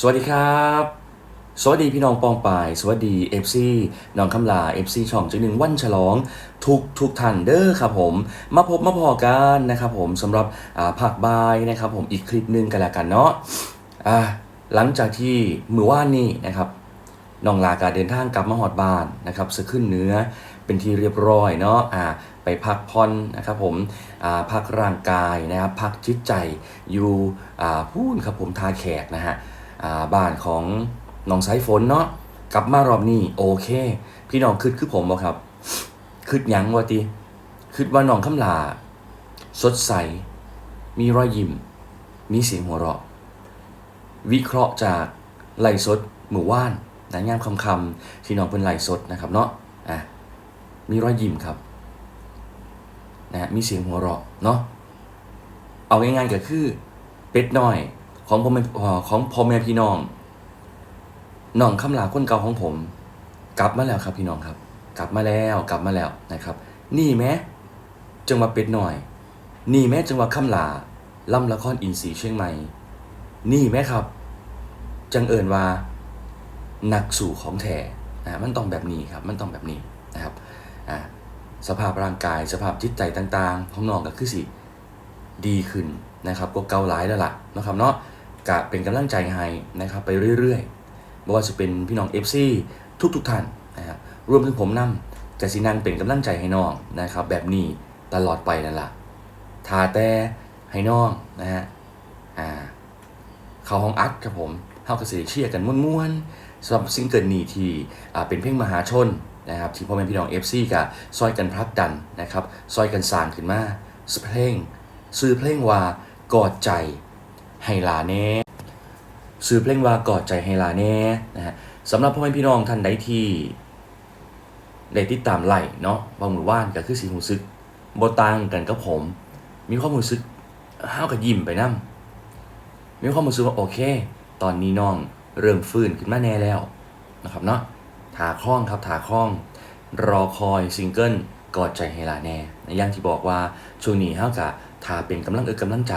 สวัสดีครับ สวัสดีพี่น้องปองปาย สวัสดี FC น้องคำลา FC ช่องจังหนึ่งวันฉลอง ทุกทุกท่านเด้อครับผม มาพบมาพอกันนะครับผมสำหรับอ่าผักบายนะครับผมอีกคลิปหนึงกันแล้วกันเนาะอ่าหลังจากที่มือว่านนี่นะครับน้องลาการเดินทางกลับมาหอดบ้านนะครับสะขึ้นเนื้อเป็นที่เรียบร้อยเนาะอ่าไปพักผ่อนนะครับผมอ่าพักร่างกายนะครับพักจิตใจอยู่อ่าพูนครับผมทาแขกนะฮะ บ้านของน้องสายฝนเนาะกลับมารอบนี้โอเค พี่น้องคิดคือผมบ่ครับคิดหยังวะติคิดว่าน้องคำลาสดใส มีรอยยิ้ม มีเสียงหัวเราะ วิเคราะห์จากไหลสดหมู่ว่านนะงามคำคำที่น้องเป็นไหลสดนะครับเนาะอะมีรอยยิ้มครับนะฮะมีเสียงหัวเราะเนาะเอาง่ายๆก็คือเป็ดน้อย ของพ่อแม่เอ่อของพ่อแม่พี่น้องน้องคำลาคนเก่าของผม กลับมาแล้วครับพี่น้องครับ กลับมาแล้วกลับมาแล้วนะครับ นี่แม้จังหวะเป็ดหน่อย นี่แม้จังหวะคำลาล่ำละครอินทรีเชียงใหม่ นี่แม้ครับ จังเอิญว่าหนักสู่ของแท้นะมันต้องแบบนี้ครับ มันต้องแบบนี้นะครับอ่าสภาพร่างกายสภาพจิตใจต่าง ๆ ของน้องก็คือสิ ดีขึ้นนะครับก็เกาหลายแล้วล่ะนะครับเนาะ กะเป็นกำลังใจให้นะครับไปเรื่อยๆไม่ว่าจะเป็นพี่น้อง FC ทุกๆท่านนะครับรวมถึงผมนำกสินังเป็นกำลังใจให้น้องนะครับ แบบนี้ตลอดไปนั่นแหละทาแต่ให้น้องนะฮะอ่าเขาห้องอัดครับผมเข้ากระสีเชียร์กันม่วนๆสำหรับซิงเกิลนี้ที่อ่าเป็นเพลงมหาชนนะครับที่พ่อแม่พี่น้อง FC กับซอยกันพลักดันนะครับซอยกันสางขึ้นมาเพลง ซื้อเพลงว่ากอดใจ ให้ลาแน่ซื้อเพลงว่ากอดใจให้ลาแน่นะฮะสำหรับพ่อแม่พี่น้องท่านใดที่ได้ติดตามไล่เนาะบางหมือว่านก็คือสีหูซึกบต่างกันกับผม มีความรู้สึกห้าวกับยิ้มไปนํมีความรู้สึกว่าโอเค ตอนนี้น้องเริ่มฟื้นขึ้นมาแน่แล้วนะครับเนาะถาคล้องครับถาคล้อง รอคอยซิงเกิลกอดใจให้ลาแน่อย่างที่บอกว่าช่วงนี้เฮากะทาเป็นกำลังเอกกำลังใจ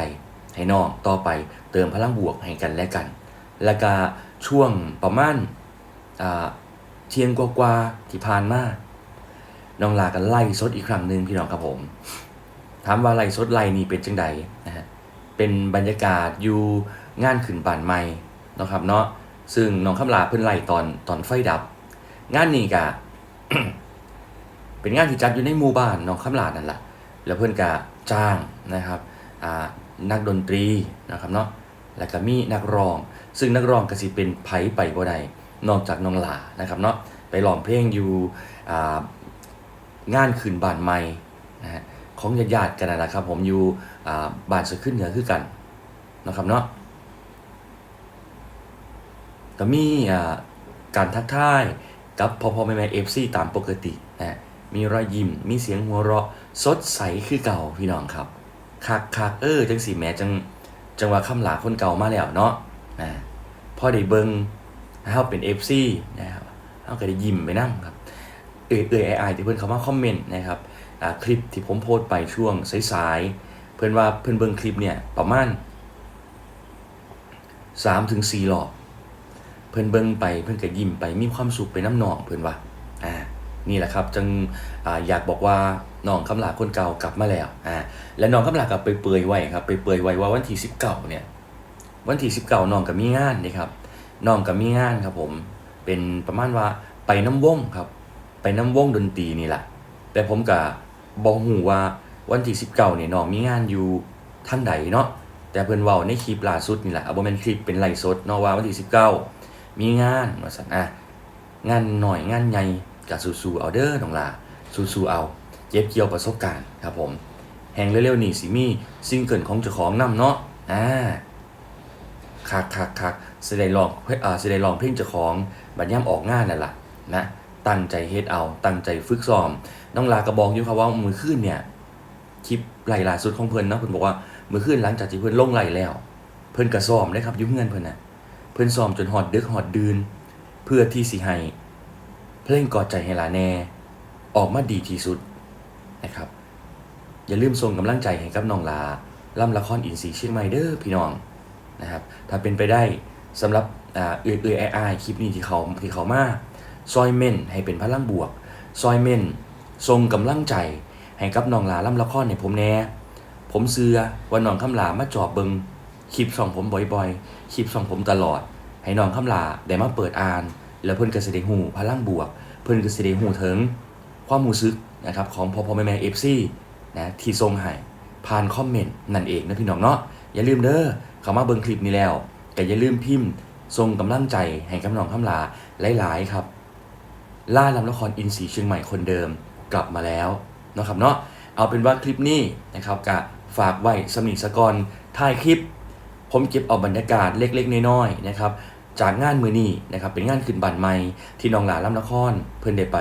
ให้น้องต่อไปเติมพลังบวกให้กันและกัน แล้วก็ช่วงประมาณเที่ยงกว่าๆที่ผ่านมาน้องลากันไล่สดอีกครั้งหนึ่งพี่น้องครับผมถามว่าไล่สดไล่นี่เป็นจังใดนะฮะเป็นบรรยากาศอยู่งานขึ้นบานใหม่นะครับเนาะซึ่งน้องคำลาเพิ่นไล่ตอนตอนไฟดับ งานนี้กะเป็นงานที่จัดอยู่ในหมู่บ้านน้องคำลานั่นแหละแล้วเพื่อนก็จ้างนะครับอ่า นักดนตรีนะครับเนาะแล้วก็มีนักร้อง ซึ่งนักร้องก็สิเป็นไผไปบ่ได้นอกจากน้องหลานะครับเนาะไปร้องเพลงอยู่งานคืนบ้านใหม่นะฮะของญาติๆกันนั่นะครับ ผมอยู่บ้านสะขึ้นเหนือคือกันนะครับเนาะก็มีการทักทายกับพ่อพ่อแม่แม่เอฟซีตามปกตินะมีรอยยิ้มมีเสียงหัวเราะสดใสคือเก่าพี่น้องครับ คักคักเออจังสีแม่จังจังว่าคำหลาคนเก่ามาแล้วเนาะนะพอได้เบิงเฮาเป็นเอฟซีนะครับเฮาก็ได้ยิ้มไปนั่งครับเอ่ยเอ่ยไอที่เพิ่อนเขามาคอมเมนต์นะครับคลิปที่ผมโพสต์ไปช่วงสายๆเพิ่อนว่าเพิ่อนเบิ่งคลิปเนี่ยประมาณ3ถึง4รอบเพิ่อนเบิ่งไปเพิ่อนก็ยิ้มไปมีความสุขไปน้ำหนองเพิ่อนว่าอ่านี่แหละครับจึงออยากบอกว่า น้องคำลาคนเก่ากลับมาแล้วอ่าและน้องคำลากับไปเปื่อยไว้ครับไปเปื่อยไว้ว่าวันที่19เก้าเนี่ยวันที่19น้องก็มีงานนี่ครับน้องก็มีงานครับผมเป็นประมาณว่าไปน้ำวงครับ ไปน้ำวงดนตรีนี่แหละแต่ผมก็บบอกหูว่าวันที่19เก้าเนี่ยน้องมีงานอยู่ท่างใดเนาะแต่เพิ่นเว้าในคลิปล่าสุดนี่แหละเอาบ่แม่นคลิปเป็นไลฟ์สดเนาะว่าวันที่19มีงานว่าซั่นอะงานหน่อยงานใหญ่กับสู้ๆเอาเด้อน้องลาสู้ๆเอา เย็บเกี่ยวประสบการณ์ครับผม แห่งเร็วๆนี่สิมีซิงเกิลของเจ้าของนำเนาะอ่าคักคักคักสิได้ลองอ่าสิได้ลองเพลงเจ้าของบัดย่ำออกงานนั่นล่ะนะตั้งใจเฮ็ดเอาตั้งใจฝึกซ้อม น้องลาก็บอกอยู่ครับว่ามือคืนเนี่ยคลิปไล่ล่าสุดของเพิ่นเนาะเพิ่นบอกว่ามือคืนหลังจากที่เพิ่นลงไล่แล้ว เพิ่นก็ซ้อมได้ครับยุ่งเงินเพิ่นน่ะเพิ่นซ้อมจนฮอดดึกฮอดดืน เพื่อที่สิให้เพลงกอดใจให้หลาแน่ ออกมาดีที่สุด นะครับ อย่าลืมส่งกำลังใจให้กับน้องลาล่ำละครอินทรีเชียงใหม่เด้อพี่น้องนะครับ ถ้าเป็นไปได้สำหรับเอื่อยเอื่อยอ้ายๆคลิปนี้ที่เขาที่เขามาซอยเม่นให้เป็นพลังบวก ซอยเม่นทรงกำลังใจ ให้กับน้องลาล่ำละครในผมแน่ผมเสือว่าน้องคำลามาจอบเบิงคลิปส่องผมบ่อยๆ คลิปส่องผมตลอด ให้น้องคำลาได้มาเปิดอ่าน แล้วเพิ่นก็สิได้ฮู้พลังบวก เพิ่นก็สิได้ฮู้ถึงความรู้สึก นะครับของพอพอแม่แม่ FC นะที่ส่งให้ผ่านคอมเมนต์นั่นเองนะพี่น้องเนาะอย่าลืมเด้อเข้ามาเบิ่งคลิปนี้แล้วก็อย่าลืมพิมพ์ส่งกำลังใจให้กับน้องคำลาหลายๆครับ ล่าลำละครอินซีเชียงใหม่คนเดิมกลับมาแล้วนะครับเนาะเอาเป็นว่าคลิปนี้นะครับกะฝากไว้สมิสกรถ่ายคลิป ผมเก็บเอาบรรยากาศเล็กๆน้อยๆนะครับ จากงานมือนี้นะครับเป็นงานขึ้นบันใหม่ที่น้องหลาล่ำนคร เพิ่นได้ไป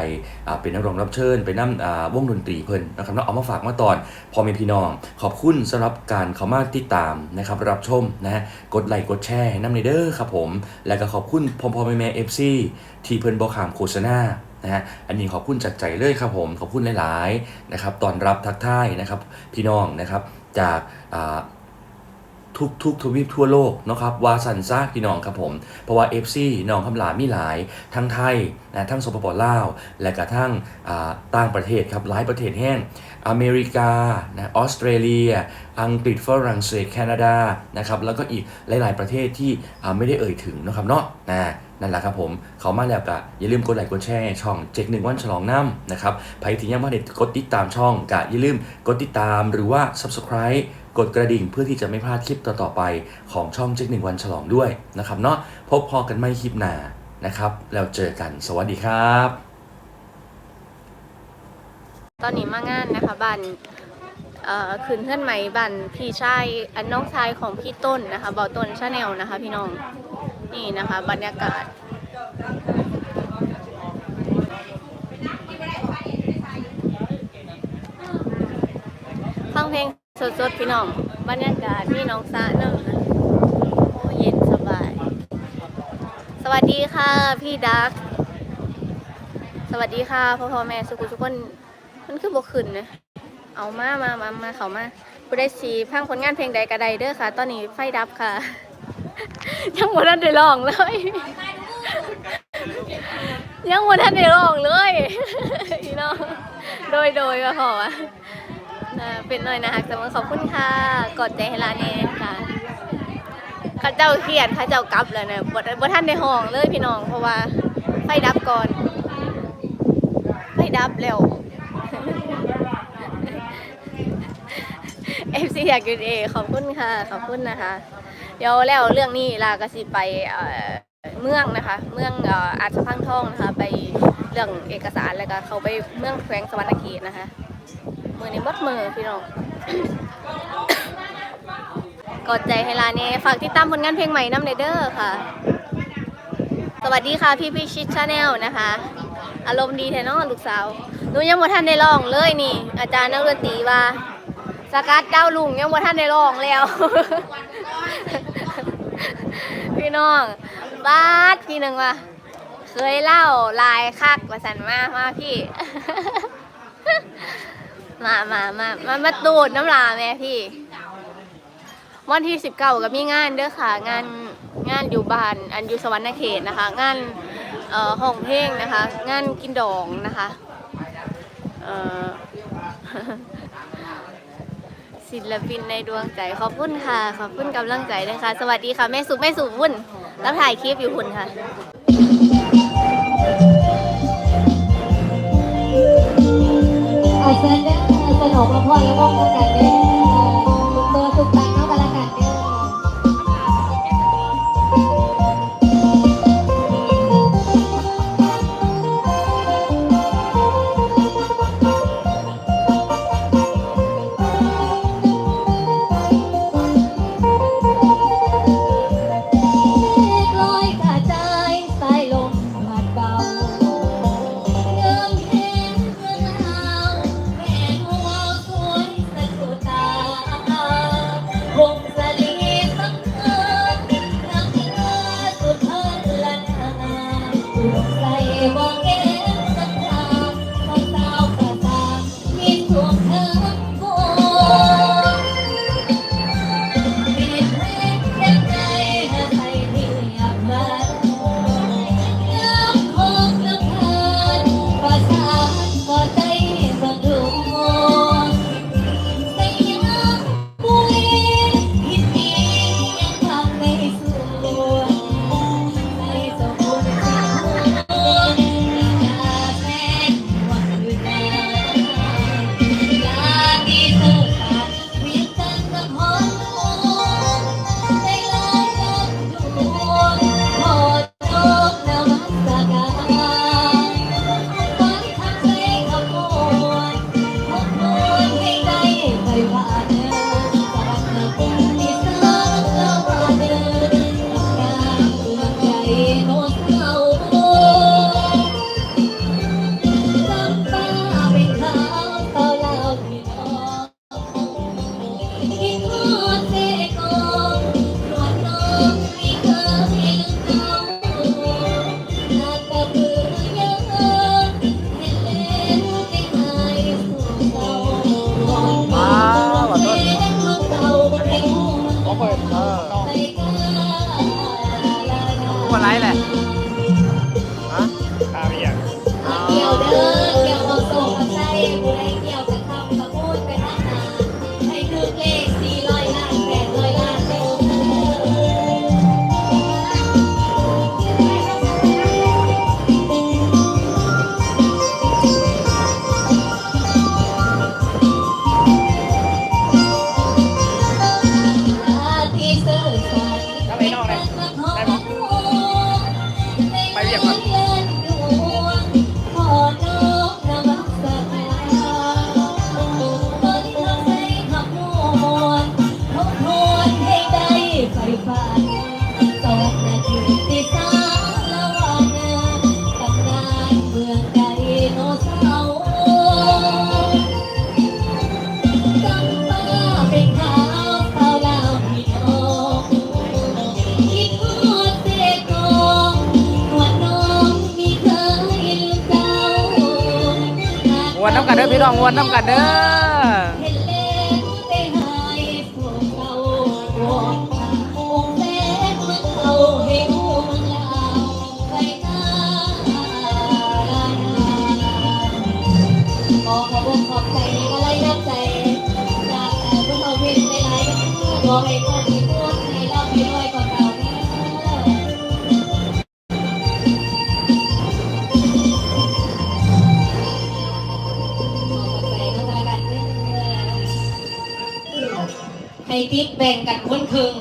เป็นนักร้องรับเชิญไปนั่อ่าวงดนตรีเพิ่นนะครับเนาเอามาฝากมาตอนพอมีพี่น้อง ขอบคุณสำหรับการเข้ามาติดตามนะครับรับชมนะฮะกดไลค์กดแชร์ให้น้ำในเด้อครับผม แล้วก็ขอบคุณพ่อพ่อแม่แม่เอฟซีที่เพิ่นบอกขามโฆษณานะฮะอันนี้ขอบคุณจากใจเลยครับผมขอบคุณหลาย ๆ นะครับตอนรับทักทายนะครับพี่น้องนะครับจากอ่า ทุกทุกทวีปทั่วโลกนะครับวาสันซากพี่น้องครับผม เพราะว่า FC น้องคำหลามีหลาย ทั้งไทยนะทั้งสปปลาว และกระทั่งต่างประเทศครับหลายประเทศแห้งอเมริกานะออสเตรเลีย อังกฤษฝรั่งเศสแคนาดานะครับแล้วก็อีกหลาย ๆประเทศที่ไม่ได้เอ่ยถึงนะครับเนาะนะนั่นแหละครับผม เขามาแล้วก็อย่าลืมกดไลค์กดแชร์ช่องเจ็กหนึ่งวันฉลองน้ำนะครับใครที่ยังไม่ได้กดติดตามช่องก็อย่าลืมกดติดตามหรือว่า subscribe กดกระดิ่งเพื่อที่จะไม่พลาดคลิปต่อๆไปของช่องเจ็กหนึ่งวันฉลองด้วยนะครับเนาะพบพอกันไม่คลิปหนานะครับ แล้วเจอกันสวัสดีครับ ตอนนี้มางานนะคะบันเอ่อคืนเพื่อนใหมบันพี่ชายอันน้องชายของพี่ต้นนะคะบอต้นชาแนลนะคะ พี่น้องนี่นะคะ บรรยากาศ ฟัง เพลงสดๆพี่น้องบรรยากาศพี่น้องสะเนอะโอ้เย็นสบาย สวัสดีค่ะพี่ดัก สวัสดีค่ะพ่อพ่อแม่สุขุทุกคนมันคือบกขึ้นนะเอามามามามาเขามาผู้ได้สีพังผลงานเพลงใดกระไดเด้อค่ะ ตอนนี้ไฟดับค่ะ ยังบ่ทันได้ร้องเลย ยังบ่ทันได้ร้องเลยพี่น้องโดยโดยก็พออะนะ เป็นหน่อยนะคะแต่ว่าขอบคุณค่ะกดใจให้ลาเน่ค่ะข้าเจ้าเครียดข้าเจ้ากลับแล้วเนี่ยบ่บ่ทันได้ห้องเลยพี่น้องเพราะว่าไฟดับก่อนไฟดับแล้วเอฟซีอยากกินเอขอบคุณค่ะ ขอบคุณนะคะ เดี๋ยวแล้วเรื่องนี้ลากสิไปเมืองนะคะ เมืองอาจจะพังทองนะคะ ไปเรื่องเอกสารแล้วก็เขาไปเมืองแขวงสวรรณเขตนะคะ มือในบดมือพี่น้องกดใจให้ลาเน่ฝากติดตามผลงานเพลงใหม่น้ำเนเดอร์ค่ะ สวัสดีค่ะพี่พิชิตชาแนลนะคะ อารมณ์ดีแท้เนาะลูกสาวหนูยังบ่ทันได้ร้องเลยนี่ อาจารย์นักดนตรีว่าสกัดเจ้าลุงยังบ่ทันได้ร้องแล้ว พี่น้องบาดพี่หนึ่งว่าเคยเล่าลายคักมาสันมามาพี่ มามามามามาตูดน้ำลาแม่พี่ วันที่สิบเก้าก็มีงานเด้อค่ะ งานงานอยู่บ้านอันอยู่สวรรณเขตนะคะ งานเอ่อห้องเพลงนะคะ งานกินดองนะคะ เอ่อศิลปินในดวงใจขอบคุณค่ะ ขอบคุณกำลังใจนะคะ สวัสดีค่ะ แม่สุแม่สุวุ่น แล้วถ่ายคลิปอยู่หุ่นค่ะ แฟนเด้อสนองมาพ่อแล้วก็กันเด้ Thank. กันเด้อพี่น้องมวนน้ำกันเด้อให้คนที่พูดให้เราไปด้วย ในทิปแบ่งกันคนครึ่ง